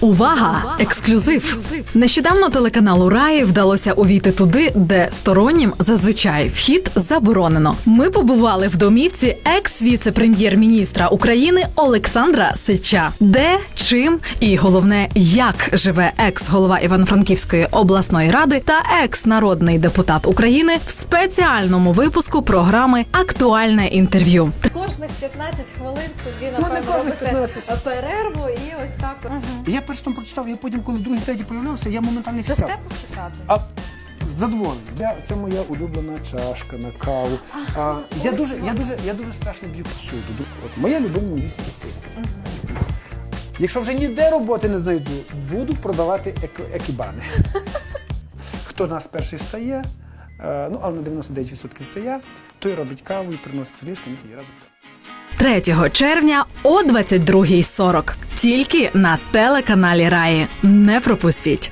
Увага! Ексклюзив! Нещодавно телеканалу Раї вдалося увійти туди, де стороннім зазвичай вхід заборонено. Ми побували в домівці екс-віце-прем'єр-міністра України Олександра Сича. Де, чим і головне, як живе екс-голова Івано-Франківської обласної ради та екс-народний депутат України в спеціальному випуску програми Актуальне інтерв'ю. Кожних 15 хвилин собі Ну, напевно робити 15. перерву і ось от. І Я перш там прочитав, я потім, коли другий третій появлявся, я моментально їх сяв. почитати? А з задоволенням. Це, моя улюблена чашка на каву. А, я, дуже, я, дуже, я дуже страшно б'ю посуду. Дуже- От, моє любиме місце ти. Якщо вже ніде роботи не знайду, буду продавати еко- екібани. Хто нас перший стає, е, ну але на 99% це я, той робить каву і приносить в ліжко, ми тоді разом. 3 червня о 22.40. Тільки на телеканалі Раї. Не пропустіть.